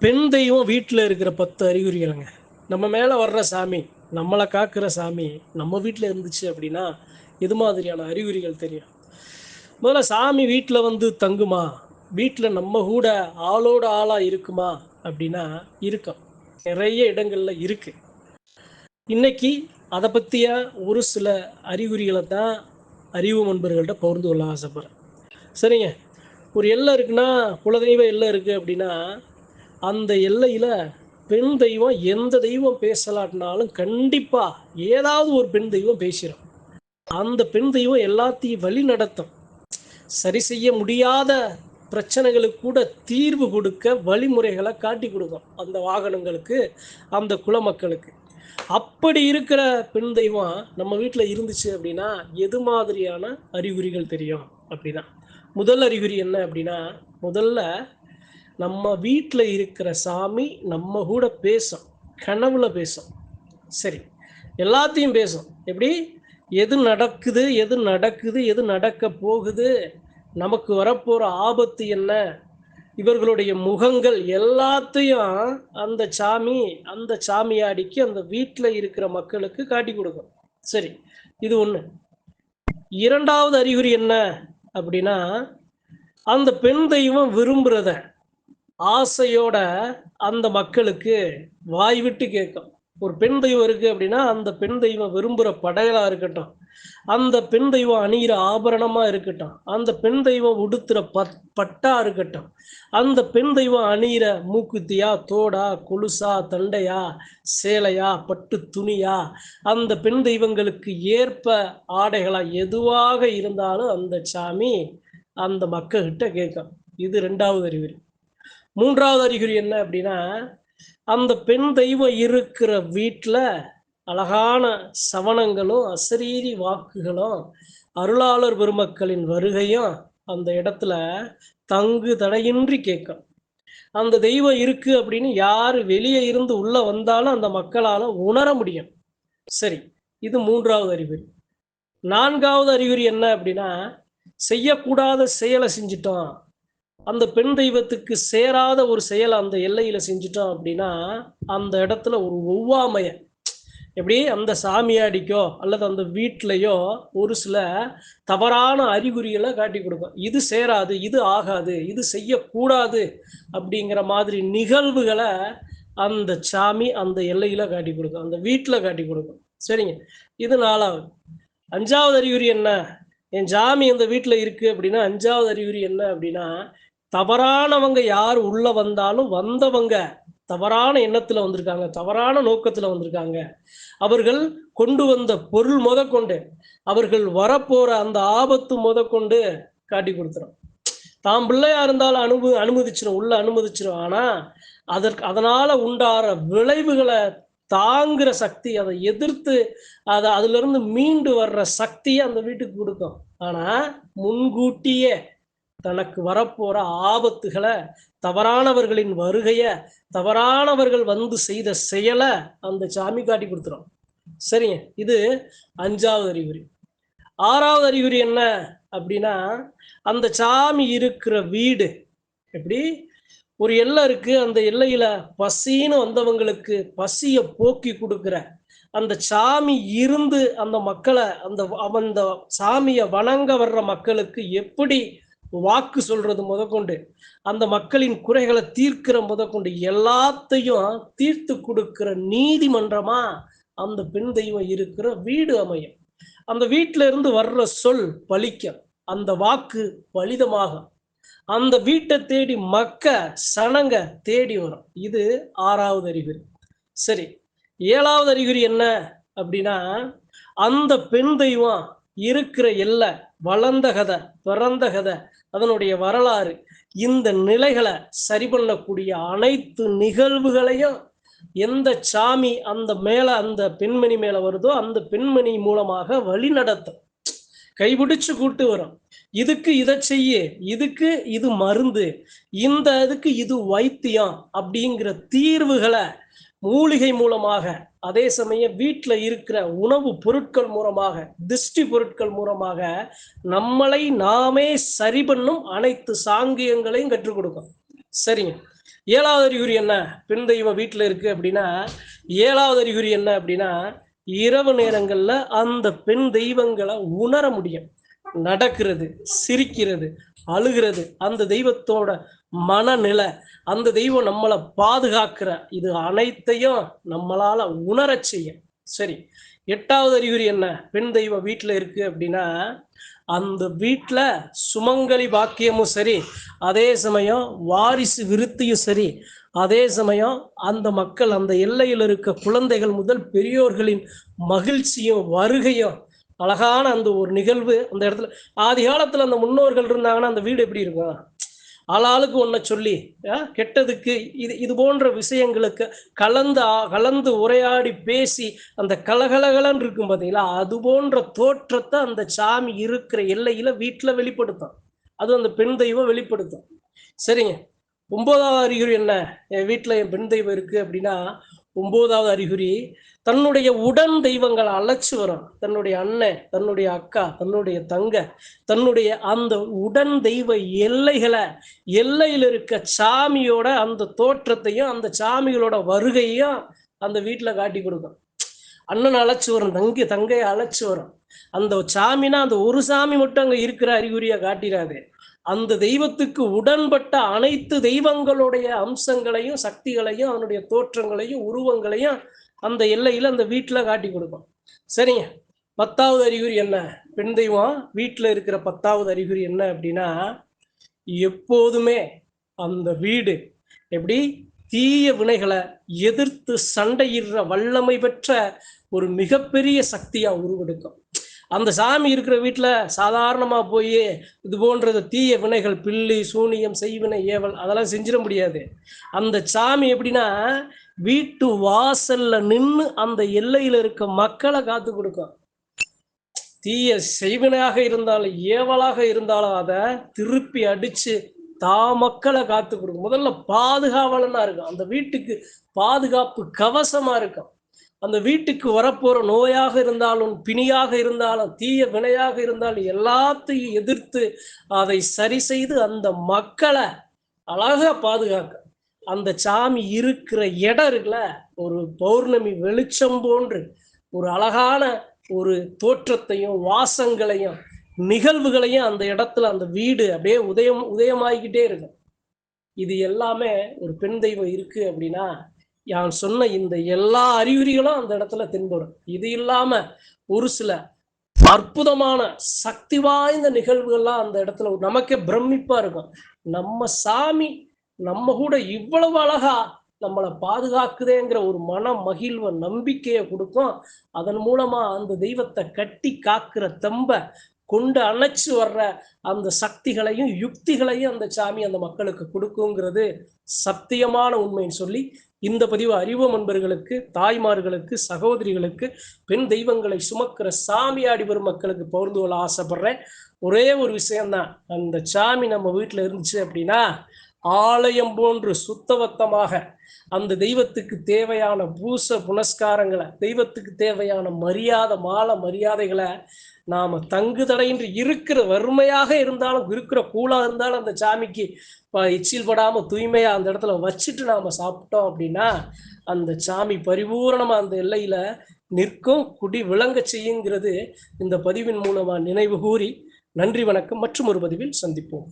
பெண் தெய்வம் வீட்டில் இருக்கிற பத்து அறிகுறிகளுங்க. நம்ம மேலே வர்ற சாமி நம்மளை காக்கிற சாமி நம்ம வீட்டில் இருந்துச்சு அப்படின்னா எது மாதிரியான அறிகுறிகள் தெரியும்? முதல்ல சாமி வீட்டில் வந்து தங்குமா? வீட்டில் நம்ம கூட ஆளோட ஆளாக இருக்குமா? அப்படின்னா இருக்கும். நிறைய இடங்களில் இருக்கு. இன்னைக்கு அதை பற்றிய ஒரு சில அறிகுறிகளை தான் அறிவு நண்பர்கள்ட்ட பகிர்ந்து கொள்ள ஆசைப்படுறேன். சரிங்க. ஒரு எல்லை இருக்குன்னா குலதெய்வ எல்லை இருக்குது அப்படின்னா அந்த எல்லையில் பெண் தெய்வம் எந்த தெய்வம் பேசலாட்டினாலும் கண்டிப்பாக ஏதாவது ஒரு பெண் தெய்வம் பேசிடும் அந்த பெண் தெய்வம் எல்லாத்தையும் வழி நடத்தும். சரி செய்ய முடியாத பிரச்சனைகளுக்கு கூட தீர்வு கொடுக்க வழிமுறைகளை காட்டி கொடுக்கும் அந்த வாகனங்களுக்கு அந்த குலமக்களுக்கு அப்படி இருக்கிற பெண் தெய்வம் நம்ம வீட்டில் இருந்துச்சு அப்படின்னா எது மாதிரியான அறிகுறிகள் தெரியும் அப்படின்னா? முதல் அறிகுறி என்ன அப்படின்னா முதல்ல நம்ம வீட்டில் இருக்கிற சாமி நம்ம கூட பேசும் கனவுல பேசும். சரி எல்லாத்தையும் பேசும். எப்படி? எது நடக்குது எது நடக்குது எது நடக்க போகுது நமக்கு வரப்போகிற ஆபத்து என்ன? இவர்களுடைய முகங்கள் எல்லாத்தையும் அந்த சாமி அந்த சாமியாடிக்கு அந்த வீட்டில் இருக்கிற மக்களுக்கு காட்டி கொடுக்கும். சரி இது ஒன்று இரண்டாவது அறிகுறி என்ன? அப்படின்னா அந்த பெண் தெய்வம் விரும்புகிறத ஆசையோட அந்த மக்களுக்கு வாய் விட்டு கேட்கும். ஒரு பெண் தெய்வம் இருக்கு அப்படின்னா அந்த பெண் தெய்வம் விரும்புகிற படையலா இருக்கட்டும். அந்த பெண் தெய்வம் அணிகிற ஆபரணமா இருக்கட்டும். அந்த பெண் தெய்வம் உடுத்துற பட் பட்டா இருக்கட்டும். அந்த பெண் தெய்வம் அணிகிற மூக்குத்தியா தோடா கொலுசா தண்டையா சேலையா பட்டு துணியா அந்த பெண் தெய்வங்களுக்கு ஏற்ப ஆடைகளா எதுவாக இருந்தாலும் அந்த சாமி அந்த மக்கள்கிட்ட கேட்கும். இது ரெண்டாவது அறிவுரை மூன்றாவது அறிகுறி என்ன அப்படின்னா அந்த பெண் தெய்வம் இருக்கிற வீட்டில் அழகான சவனங்களும் அசரீரி வாக்குகளும் அருளாளர் பெருமக்களின் வருகையும் அந்த இடத்துல தங்கு தடையின்றி கேட்கும். அந்த தெய்வம் இருக்கு அப்படின்னு யார் வெளியே இருந்து உள்ள வந்தாலும் அந்த மக்களால் உணர முடியும். சரி இது மூன்றாவது அறிகுறி. நான்காவது அறிகுறி என்ன அப்படின்னா செய்யக்கூடாத செயலை செஞ்சிட்டோம். அந்த பெண் தெய்வத்துக்கு சேராத ஒரு செயலை அந்த எல்லையில செஞ்சிட்டோம் அப்படின்னா அந்த இடத்துல ஒரு ஒவ்வாமைய எப்படி அந்த சாமியாடிக்கோ அல்லது அந்த வீட்லயோ ஒரு சில தவறான அறிகுறிகளை காட்டி கொடுக்கும். இது சேராது இது ஆகாது இது செய்யக்கூடாது அப்படிங்கிற மாதிரி நிகழ்வுகளை அந்த சாமி அந்த எல்லையில காட்டி கொடுக்கும். அந்த வீட்டில் காட்டி கொடுக்கும். சரிங்க. இது நாலாவது. அஞ்சாவது அறிகுறி என்ன? என் சாமி அந்த வீட்டில் இருக்கு அப்படின்னா அஞ்சாவது அறிகுறி என்ன அப்படின்னா தவறானவங்க யார் உள்ள வந்தாலும் வந்தவங்க தவறான எண்ணத்துல வந்திருக்காங்க தவறான நோக்கத்துல வந்திருக்காங்க. அவர்கள் கொண்டு வந்த பொருள் முதற்கொண்டு அவர்கள் வரப்போற அந்த ஆபத்து முதற்கொண்டு காட்டி கொடுத்துரும். தாம் பிள்ளையா இருந்தாலும் அனுமதி அனுமதிச்சிடும் உள்ள அனுமதிச்சிடும் ஆனா அதற்கு அதனால உண்டாற விளைவுகளை தாங்குற சக்தி அதை எதிர்த்து அதை அதுல இருந்து மீண்டு வர்ற சக்தியை அந்த வீட்டுக்கு கொடுக்கும். ஆனா முன்கூட்டியே தனக்கு வரப்போற ஆபத்துகளை தவறானவர்களின் வருகைய தவறானவர்கள் வந்து செய்த செயலை அந்த சாமி காட்டி கொடுத்துரும். சரிங்க. இது அஞ்சாவது அறிகுறி. ஆறாவது அறிகுறி என்ன அப்படின்னா அந்த சாமி இருக்கிற வீடு எப்படி? ஒரு எல்லை இருக்கு. அந்த எல்லையில பசின்னு வந்தவங்களுக்கு பசிய போக்கி கொடுக்குற அந்த சாமி இருந்து அந்த மக்களை அந்த அந்த சாமியை வணங்க வர்ற மக்களுக்கு எப்படி வாக்கு சொல்றது முதற்கொண்டு அந்த மக்களின் குறைகளை தீர்க்கிற முதற்கொண்டு எல்லாத்தையும் தீர்த்து கொடுக்கிற நீதிமன்றமா அந்த பெண் தெய்வம் இருக்கிற வீடு அமையும். அந்த வீட்டில இருந்து வர்ற சொல் பலிக்கும் அந்த வாக்கு பலிதமாகும். அந்த வீட்டை தேடி மக்க சனங்க தேடி வரும். இது ஆறாவது அறிகுறி. சரி ஏழாவது அறிகுறி என்ன அப்படின்னா அந்த பெண் தெய்வம் இருக்கிற எல்லை வளர்ந்த கதை பிறந்த கதை அதனுடைய வரலாறு இந்த நிலைகளை சரி பண்ணக்கூடிய அனைத்து நிகழ்வுகளையும் எந்த சாமி அந்த மேல அந்த பெண்மணி மேல வருதோ அந்த பெண்மணி மூலமாக வழி நடத்தும் கைபிடிச்சு கூட்டு வரும். இதுக்கு இதை செய்ய இதுக்கு இது மருந்து இந்த இதுக்கு இது வைத்தியம் அப்படிங்கிற தீர்வுகளை மூலிகை மூலமாக அதே சமயம் வீட்டில் இருக்கிற உணவு பொருட்கள் மூலமாக திருஷ்டி பொருட்கள் மூலமாக நம்மளை நாமே சரி பண்ணும் அனைத்து சாங்கியங்களையும் கற்றுக் கொடுக்கும். சரிங்க. ஏழாவது அறிகுறி என்ன? பெண் தெய்வம் வீட்டில் இருக்கு அப்படின்னா ஏழாவது அறிகுறி என்ன அப்படின்னா இரவு நேரங்களில் அந்த பெண் தெய்வங்களை உணர முடியும். நடக்கிறது சிரிக்கிறது அழுகிறது. அந்த தெய்வத்தோட மனநிலை அந்த தெய்வம் நம்மளை பாதுகாக்கிற இது அனைத்தையும் நம்மளால உணரச் செய்ய சரி எட்டாவது அறிகுறி என்ன? பெண் தெய்வம் வீட்டில் இருக்கு அப்படின்னா அந்த வீட்டில் சுமங்கலி பாக்கியமும் சரி அதே சமயம் வாரிசு விருத்தியும் சரி அதே சமயம் அந்த மக்கள் அந்த எல்லையில் இருக்க குழந்தைகள் முதல் பெரியோர்களின் மகிழ்ச்சியும் வருகையும் அழகான அந்த ஒரு நிகழ்வு அந்த இடத்துல. ஆதி காலத்தில் அந்த முன்னோர்கள் இருந்தாங்கன்னா அந்த வீடு எப்படி இருக்கும்? ஆளாளுக்கு ஒன்றை சொல்லி கெட்டதுக்கு இது இது போன்ற விஷயங்களுக்கு கலந்து கலந்து உரையாடி பேசி அந்த கலகலகலன்னு இருக்கும் பார்த்தீங்களா அது போன்ற தோற்றத்தை அந்த சாமி இருக்கிற எல்லையில் வீட்டில் வெளிப்படுத்தும். அது அந்த பெண் தெய்வம் வெளிப்படுத்தும். சரிங்க. ஒன்பதாவது அறிகுறி என்ன? என் வீட்டில் என் பெண் தெய்வம் இருக்குது அப்படின்னா ஒன்பதாவது அறிகுறி தன்னுடைய உடன் தெய்வங்களை அழைச்சு வரும். தன்னுடைய அண்ணன் தன்னுடைய அக்கா தன்னுடைய தங்க தன்னுடைய அந்த உடன் தெய்வ எல்லைகளை எல்லையில் இருக்க சாமியோட அந்த தோற்றத்தையும் அந்த சாமிகளோட வருகையும் அந்த வீட்டில் காட்டி கொடுக்கும். அண்ணன் அழைச்சு வரும் தங்கி தங்கையை அழைச்சு வரும். அந்த சாமினா அந்த ஒரு சாமி மட்டும் அங்கே இருக்கிற அறிகுறியை காட்டிடாது அந்த தெய்வத்துக்கு உடன்பட்ட அனைத்து தெய்வங்களுடைய அம்சங்களையும் சக்திகளையும் அதனுடைய தோற்றங்களையும் உருவங்களையும் அந்த எல்லையில் அந்த வீட்டில் காட்டி கொடுக்கும் சரிங்க. பத்தாவது அறிகுறி என்ன? பெண் தெய்வம் வீட்டில் இருக்கிற பத்தாவது அறிகுறி என்ன அப்படின்னா எப்போதுமே அந்த வீடு எப்படி? தீய வினைகளை எதிர்த்து சண்டையிடுற வல்லமை பெற்ற ஒரு மிகப்பெரிய சக்தியா உருவெடுக்கும். அந்த சாமி இருக்கிற வீட்டில் சாதாரணமாக போய் இது போன்றது தீய வினைகள் பில்லி சூனியம் செய்வினை ஏவல் அதெல்லாம் செஞ்சிட முடியாது. அந்த சாமி எப்படின்னா வீட்டு வாசல்ல நின்று அந்த எல்லையில் இருக்க மக்களை காத்து கொடுக்கும். தீய செய்வினையாக இருந்தாலும் ஏவலாக இருந்தாலும் அதை திருப்பி அடிச்சு தா மக்களை காத்து கொடுக்கும். முதல்ல பாதுகாவலனா இருக்கும். அந்த வீட்டுக்கு பாதுகாப்பு கவசமா இருக்கும். அந்த வீட்டுக்கு வரப்போற நோயாக இருந்தாலும் பிணியாக இருந்தாலும் தீய வினையாக இருந்தாலும் எல்லாத்தையும் எதிர்த்து அதை சரி செய்து அந்த மக்களை அழகா பாதுகாக்க. அந்த சாமி இருக்கிற இடம் இருக்குல்ல ஒரு பௌர்ணமி வெளிச்சம் போன்று ஒரு அழகான ஒரு தோற்றத்தையும் வாசங்களையும் நிகழ்வுகளையும் அந்த இடத்துல அந்த வீடு அப்படியே உதயம் உதயமாகிக்கிட்டே இருக்கும். இது எல்லாமே ஒரு பெண் தெய்வம் இருக்கு அப்படின்னா யான் சொன்ன இந்த எல்லா அறிகுறிகளும் அந்த இடத்துல தென்படும். இது இல்லாம ஒரு சில அற்புதமான சக்தி வாய்ந்த நிகழ்வுகள்லாம் அந்த இடத்துல நமக்கே பிரமிப்பா இருக்கும். நம்ம சாமி நம்ம கூட இவ்வளவு அழகா நம்மளை பாதுகாக்குதேங்கிற ஒரு மன மகிழ்வை நம்பிக்கையை கொடுக்கும். அதன் மூலமா அந்த தெய்வத்தை கட்டி காக்கிற தெம்ப கொண்டு அணைச்சு வர்ற அந்த சக்திகளையும் யுக்திகளையும் அந்த சாமி அந்த மக்களுக்கு கொடுக்குங்கிறது சத்தியமான உண்மைன்னு சொல்லி இந்த பதிவு அறிவு அன்பர்களுக்கு தாய்மார்களுக்கு சகோதரிகளுக்கு பெண் தெய்வங்களை சுமக்கிற சாமியாடி வரும் மக்களுக்கு பகிர்ந்து கொள்ள ஆசைப்படுறேன். ஒரே ஒரு விஷயம்தான். அந்த சாமி நம்ம வீட்டில் இருந்துச்சு அப்படின்னா ஆலயம் போன்று சுத்தவத்தமாக அந்த தெய்வத்துக்கு தேவையான பூச புனஸ்காரங்களை தெய்வத்துக்கு தேவையான மரியாதை மால மரியாதைகளை நாம் தங்கு தடையின்றி இருக்கிற வறுமையாக இருந்தாலும் இருக்கிற கூலாக இருந்தாலும் அந்த சாமிக்கு ப- எச்சில் படாமல் தூய்மையாக அந்த இடத்துல வச்சுட்டு நாம் சாப்பிட்டோம் அப்படின்னா அந்த சாமி பரிபூரணமாக அந்த எல்லையில் நிற்கும். குடி விளங்க செய்யுங்கிறது இந்த பதிவின் மூலமாக நினைவு கூறி நன்றி வணக்கம். மற்றும் ஒரு பதிவில் சந்திப்போம்.